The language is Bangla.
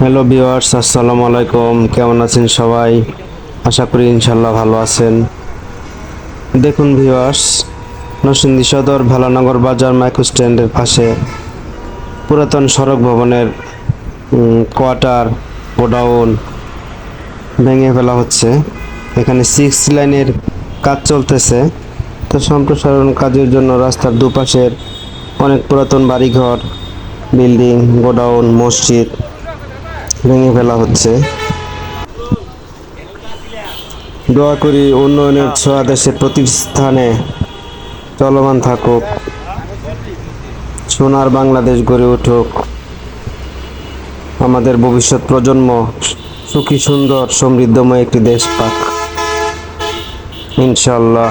হ্যালো ভিউয়ার্স, আসসালামু আলাইকুম। কেমন আছেন সবাই? আশা করি ইনশাল্লাহ ভালো আছেন। দেখুন ভিউয়ার্স, নরসিংদী সদর ভালানগর বাজার মাইক্রো স্ট্যান্ডের পাশে পুরাতন সড়ক ভবনের কোয়ার্টার, গোডাউন ভেঙে ফেলা হচ্ছে। এখানে সিক্স লাইনের কাজ চলতেছে। তো সম্প্রসারণ কাজের জন্য রাস্তার দুপাশের অনেক পুরাতন বাড়িঘর, বিল্ডিং, গোডাউন, মসজিদ ভেঙে ফেলা হচ্ছে। দোয়া করি উন্নয়নের ছোঁয়া দেশে প্রতিস্থানে চলমান থাকুক, সোনার বাংলাদেশ গড়ে উঠুক। আমাদের ভবিষ্যৎ প্রজন্ম সুখী, সুন্দর, সমৃদ্ধময় একটি দেশ পাক। ইনশাল্লাহ